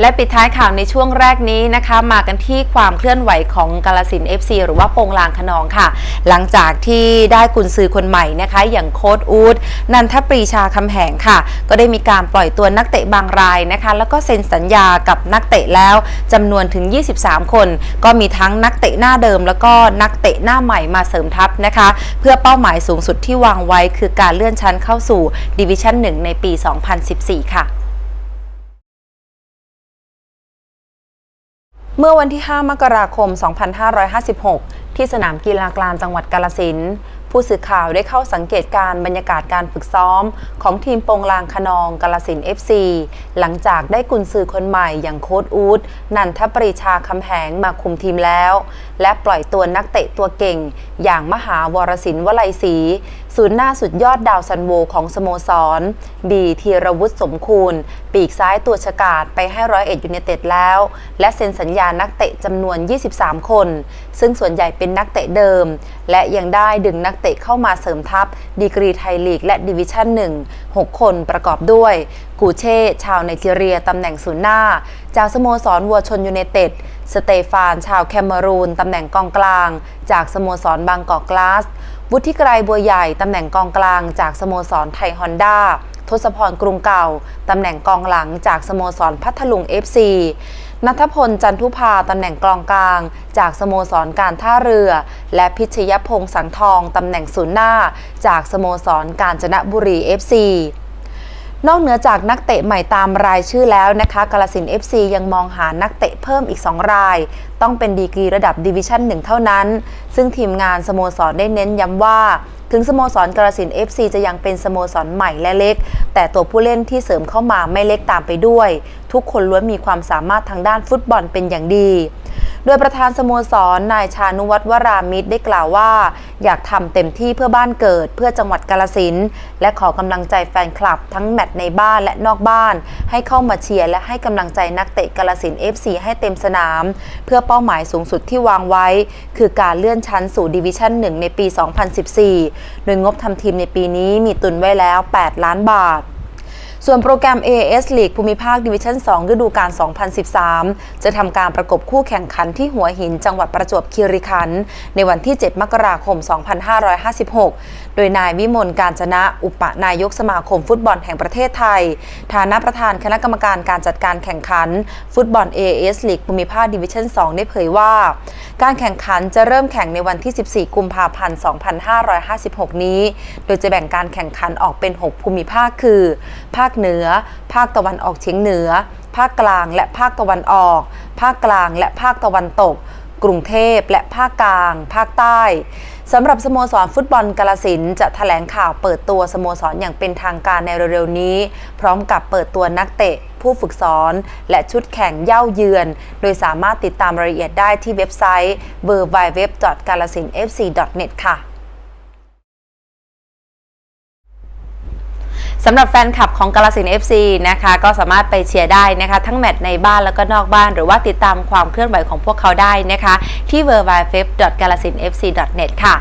และปิดท้ายข่าวในช่วงแรกนี้นะคะ มากันที่ความเคลื่อนไหวของกาลสิน FC หรือว่าโปงลางขนองค่ะ หลังจากที่ได้กุนซือคนใหม่นะคะ อย่างโค้ดอูดนันทปรีชาคำแหงค่ะ ก็ได้มีการปล่อยตัวนักเตะบางรายนะคะ แล้วก็เซ็นสัญญากับนักเตะแล้วจำนวนถึง 23 คน ก็มีทั้งนักเตะหน้าเดิม แล้วก็นักเตะหน้าใหม่มาเสริมทัพนะคะ เพื่อเป้าหมายสูงสุดที่วางไว้ คือการเลื่อนชั้นเข้าสู่ดิวิชั่น1ในปี 2014 ค่ะ เมื่อวันที่ 5 มกราคม 2556 ที่สนามกีฬากลางจังหวัดกาลสินผู้สื่อข่าวได้เข้าสังเกตการณ์บรรยากาศการฝึกซ้อม ของทีมโปงลางคนองกาลสิน FC หลังจากได้กุนซือคนใหม่อย่างโค้ดอูดนันทปรีชาคำแหงมาคุมทีมแล้ว และปล่อยตัวนักเตะตัวเก่ง อย่างมหาวรศิลป์วลัยศรี ศูนย์หน้าสุดยอดดาวซันโวของสโมสร บีธีรวุฒิสมคูณ ปีกซ้ายตัวฉกาดไปให้ร้อยเอ็ดยูเนเต็ดแล้ว และเซ็นสัญญานักเตะจำนวน 23 คน ซึ่งส่วนใหญ่เป็นนักเตะเดิม และยังได้ดึงนักเตะเข้ามาเสริมทัพ ดีกรีไทยลีกและดิวิชั่น 1 6 คนประกอบด้วย กูเช่ ชาวไนจีเรียตำแหน่งศูนย์หน้า จากสโมสรวัวชนยูเนเต็ดสเตฟาน ชาวแคเมรูนตำแหน่งกองกลาง จากสโมสรบางกอกกลาส วุฒิไกรบัวใหญ่ตำแหน่งกองกลางจากสโมสรไทยฮอนด้าทศพรกรุงเก่า ตำแหน่งกองหลังจากสโมสรพัทลุง FC นัทพลจันทุพาตำแหน่งกองกลาง จากสโมสรการท่าเรือ และพิชยพงษ์สังทอง ตำแหน่งศูนย์หน้า จากสโมสรกาญจนบุรี FC นอกเหนือจากนักเตะใหม่ตามรายชื่อแล้วนะคะกาลสิน FC ยังมองหานักเตะเพิ่มอีก 2 ราย ต้องเป็นดีกรีระดับดิวิชั่น1เท่านั้น ซึ่งทีมงานสโมสรได้เน้นย้ำว่าถึงสโมสรกาลสิน FC จะยังเป็นสโมสรใหม่และเล็ก แต่ตัวผู้เล่นที่เสริมเข้ามาไม่เล็กตามไปด้วย ทุกคนล้วนมีความสามารถทางด้านฟุตบอลเป็นอย่างดี โดยประธานสโมสรนายชานุวัฒน์วรามิตรได้กล่าวว่า อยากทำเต็มที่เพื่อบ้านเกิดเพื่อจังหวัดกาลสินและขอกำลังใจแฟนคลับ ทั้งแมตช์ในบ้านและนอกบ้าน ให้เข้ามาเชียร์และให้กำลังใจนักเตะกาลสินธุ์ FC ให้เต็มสนาม เพื่อเป้าหมายสูงสุดที่วางไว้ คือการเลื่อนชั้นสู่ดิวิชั่น1ในปี 2014 โดยงบทำทีมในปีนี้มีตุนไว้แล้ว 8 ล้านบาท ส่วนโปรแกรม AS League ภูมิภาคดิวิชั่น 2 ฤดูกาล 2013 จะทำการประกบคู่แข่งขันที่หัวหินจังหวัดประจวบคีรีขันธ์ในวันที่ 7 มกราคม 2556 โดยนายวิมลการจนะ อุปนายกสมาคมฟุตบอลแห่งประเทศไทย ฐานะประธานคณะกรรมการการจัดการแข่งขัน ฟุตบอล AS League ภูมิภาคดิวิชั่น 2 ได้เผยว่า การแข่งขันจะเริ่มแข่งในวันที่ 14 กุมภาพันธ์ 2556 นี้ โดยจะแบ่งการแข่งขันออกเป็น 6 ภูมิภาคคือภาคเหนือ ภาคตะวันออกเฉียงเหนือ ภาคกลางและภาคตะวันออก ภาคกลางและภาคตะวันตก กรุงเทพและภาคกลาง ภาคใต้สำหรับสโมสรฟุตบอลกาลสินจะแถลงข่าวเปิดตัวสโมสรอย่างเป็นทางการในเร็วๆนี้ พร้อมกับเปิดตัวนักเตะ ผู้ฝึกสอน และชุดแข่งเย่าเยือน โดยสามารถติดตามรายละเอียดได้ที่เว็บไซต์ w w w g a l a s i n f c n e t ค่ะ สำหรับแฟนคลับของกาลสิน FC นะคะ ก็สามารถไปเชียร์ได้นะคะ ทั้งแมตช์ในบ้านแล้วก็นอกบ้าน หรือว่าติดตามความเคลื่อนไหวของพวกเขาได้นะคะ ที่ w w w g a l a s i n f c n e t ค่ะ